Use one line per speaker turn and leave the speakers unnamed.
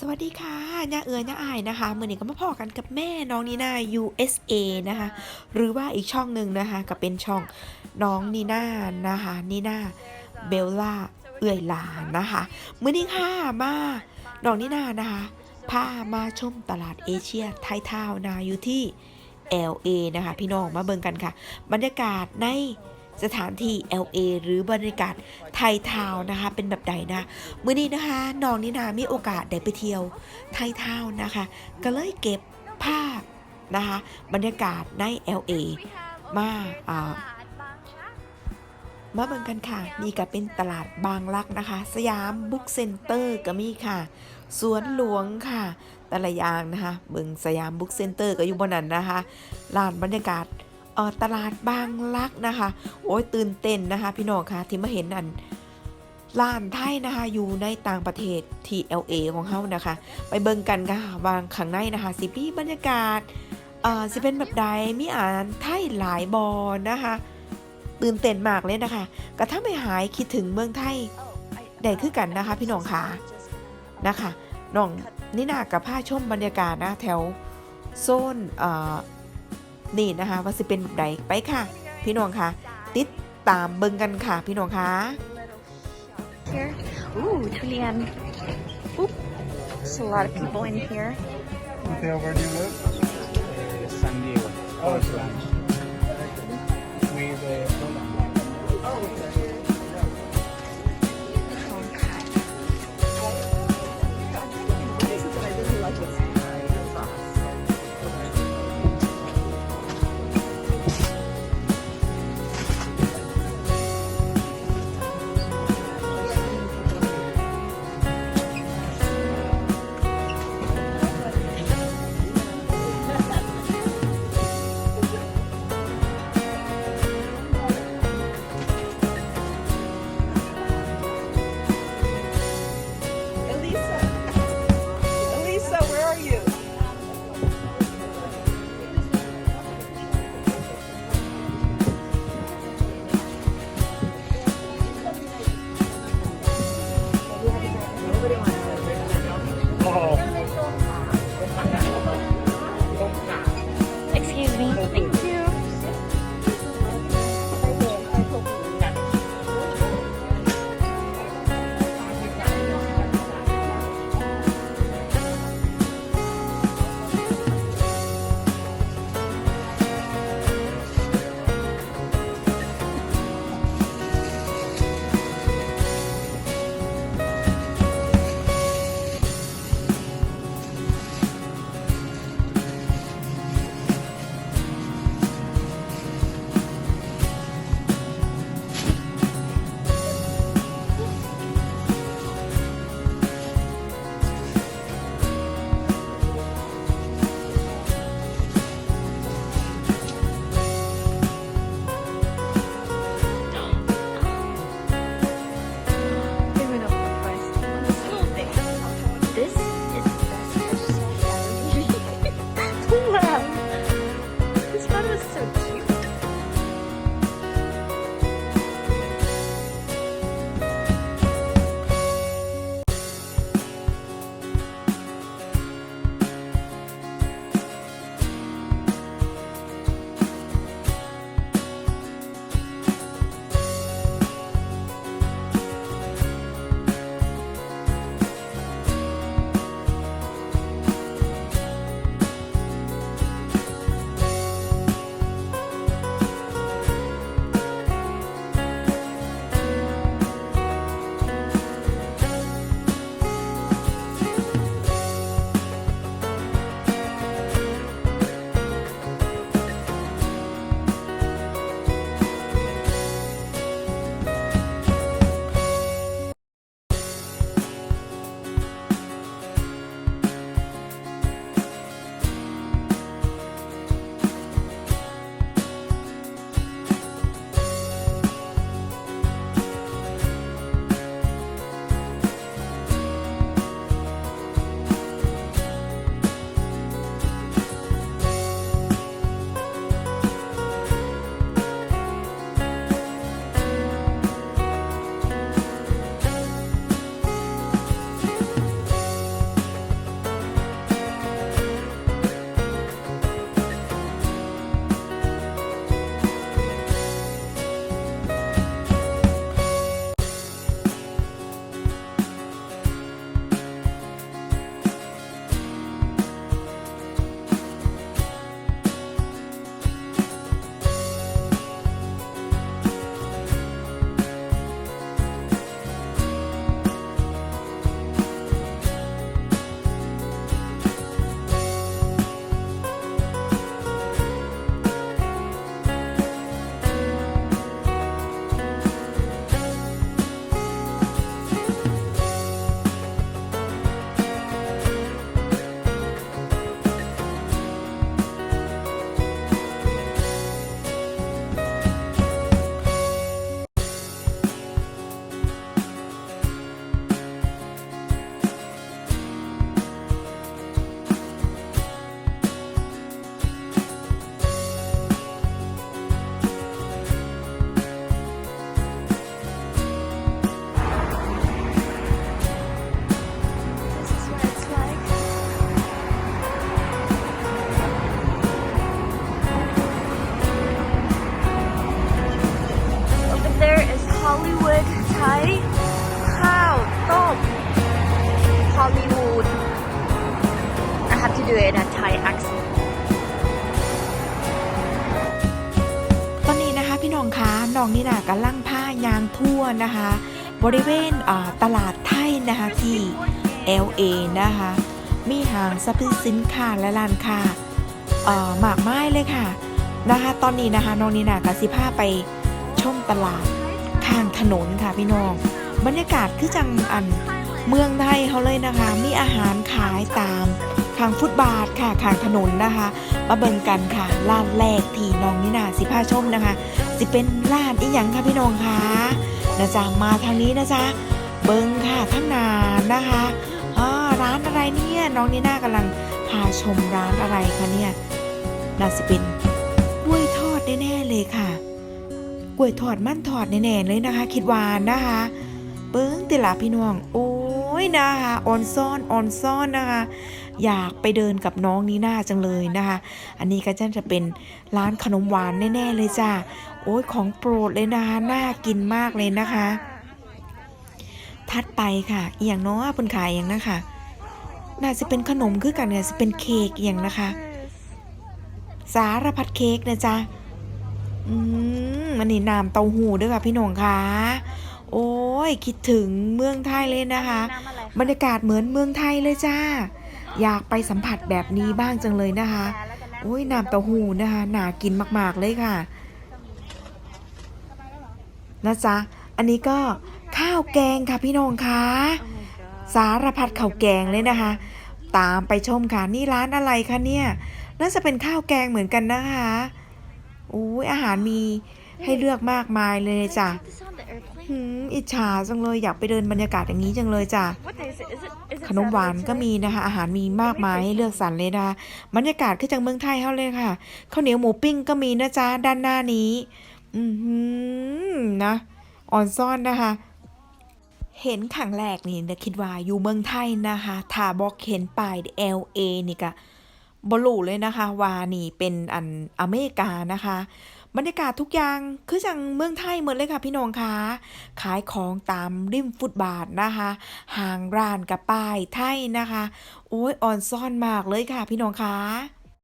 สวัสดีค่ะย่าเอือย่าอายนะคะมือนี้ก็มาพอกันกับแม่น้องนีน่า USA นะคะ หรือว่าอีกช่องหนึ่งนะคะก็เป็นช่องน้องนีน่านะคะนีน่าเบลล่าเอื่อยหลานนะคะมือนี้ค่ะมาน้องนีน่านะคะพามาชมตลาดเอเชียไทยทาวน์นาอยู่ที่ LA นะคะ พี่น้องมาเบิ่งกันค่ะ บรรยากาศใน สถานที่ LA หรือบรรยากาศไทยทาวนะคะ เป็นแบบใดนะมื้อนี้นะคะน้องนินามีโอกาสได้ไปเที่ยวไทยทาวนะคะ ก็เลยเก็บภาพนะคะบรรยากาศใน LA มาอ่ามาเบิ่งกันค่ะ นี่ก็เป็นตลาดบางรักนะคะ สยามบุ๊กเซ็นเตอร์ก็มีค่ะ สวนหลวงค่ะ แต่ละอย่างนะคะ เบิ่งสยามบุ๊กเซ็นเตอร์ก็อยู่บนนั้นนะคะลานบรรยากาศ ตลาดบางรักนะคะ โอ้ยตื่นเต้นนะคะ พี่น้องคะที่มาเห็นอันร้านไทยนะคะอยู่ในต่างประเทศที่ LA ของเขานะคะ ไปเบิ่งกันค่ะวางข้างในนะคะ สิมีบรรยากาศเอ่อสิเป็นแบบใดมีอ่านไทยหลายบอนะคะ ตื่นเต้นมากเลยนะคะกระทั่งไม่หายคิดถึงเมืองไทยได้คือกันนะคะ พี่น้องค่ะนะคะน้องนี่นากับผ้าชมบรรยากาศนะแถวโซนเอ่อ นี่นะคะว่าสิเป็นแบบใดไปค่ะ พี่น้องค่ะ ติดตามเบิ่งกันค่ะ พี่น้องค่ะ
here. Ooh, Julian. Oop. There's a lot of people in here.
Mateo, where do you live?
San Diego.
Oh, it's
Oakland. We the
I have to do it in a Thai accent.
ตอนนี้นะคะพี่น้องคะน้องนี่นะกำลังผ้ายางทั่วนะคะ บริเวณตลาดไทยนะคะที่ LA นะคะ มีห้างสรรพสินค้าและร้านค้าเอ่อมากมายเลยค่ะนะคะ ตอนนี้นะคะน้องนี่นะกสิพาไปชมตลาดข้างถนนค่ะพี่น้อง บรรยากาศคือจังอันเมืองไทยเขาเลยนะคะ มีอาหารขายตาม ข้างฟุตบาทค่ะข้างถนนนะคะมาเบิ่งกันค่ะร้านแรกที่น้องนี่นาสิพาชมนะคะ สิเป็นร้านอีหยังค่ะพี่น้องคะนะจ๊ะมาทางนี้นะจ๊ะเบิ่งค่ะข้งนานนะคะอ่าร้านอะไรเนี่ยน้องนี่นากำลังพาชมร้านอะไรคะเนี่ยน่าสิเป็นกล้วยทอดแน่ๆเลยค่ะกล้วยทอดมั่นทอดแน่ๆเลยนะคะ คิดวานนะคะ เบิ้งติละพี่น้อง โอ้ยนะคะออนซ่อนออนซ่อนนะคะ อยากไปเดินกับน้องนีน่าจังเลยนะคะ อันนี้ก็จะเป็นร้านขนมหวานแน่ๆเลยจ้าโอ้ยของโปรดเลยนะคะน่ากินมากเลยนะคะ ทัดไปค่ะอย่างน้อเพิ่นขายอย่างนะคะน่าจะเป็นขนมคือกันเนี่ยจะเป็นเค้กอย่างนะคะ สารพัดเค้กนะจ๊ะอืมอันนี้น้ำเต้าหู้ด้วยค่ะพี่น้องคะโอ้ยคิดถึงเมืองไทยเลยนะคะ บรรยากาศเหมือนเมืองไทยเลยจ้า อยากไปสัมผัสแบบนี้บ้างจังเลยนะคะโอ้ยน้ำเต้าหู้นะคะน่ากินมาก ๆ เลยค่ะนะจ๊ะอันนี้ก็ข้าวแกงค่ะพี่น้องคะสารพัดข้าวแกงเลยนะคะ ตามไปชมค่ะนี่ร้านอะไรคะเนี่ยน่าจะเป็นข้าวแกงเหมือนกันนะคะโอ้ยอาหารมีให้เลือกมากมายเลยจ้ะ อิจฉาจังเลยอยากไปเดินบรรยากาศอย่างนี้จังเลยจ้ะ
What is it? Is it? Is it
ขนมหวานก็มีนะคะ อาหารมีมากมายให้เลือกสรรเลยนะคะบรรยากาศคือจังเมืองไทยเขาเลยค่ะข้าวเหนียวหมูปิ้งก็มีนะจ๊ะด้านหน้านี้ อือหือนะอ่อนซ่อนนะคะเห็นขังแรกนี่นะคิดว่าอยู่เมืองไทยนะคะถ้าบอกเห็นป้าย LA นี่ก็บลูเลยนะคะว่านี่เป็นอันอเมริกานะคะ บรรยากาศทุกอย่างคือจังเมืองไทยเหมือนเลยค่ะพี่น้องคะขายของตามริมฟุตบาทนะคะห่างร้านกับป้ายไทยนะคะ โอ้ยอ่อนซ่อนมากเลยค่ะพี่น้องคะ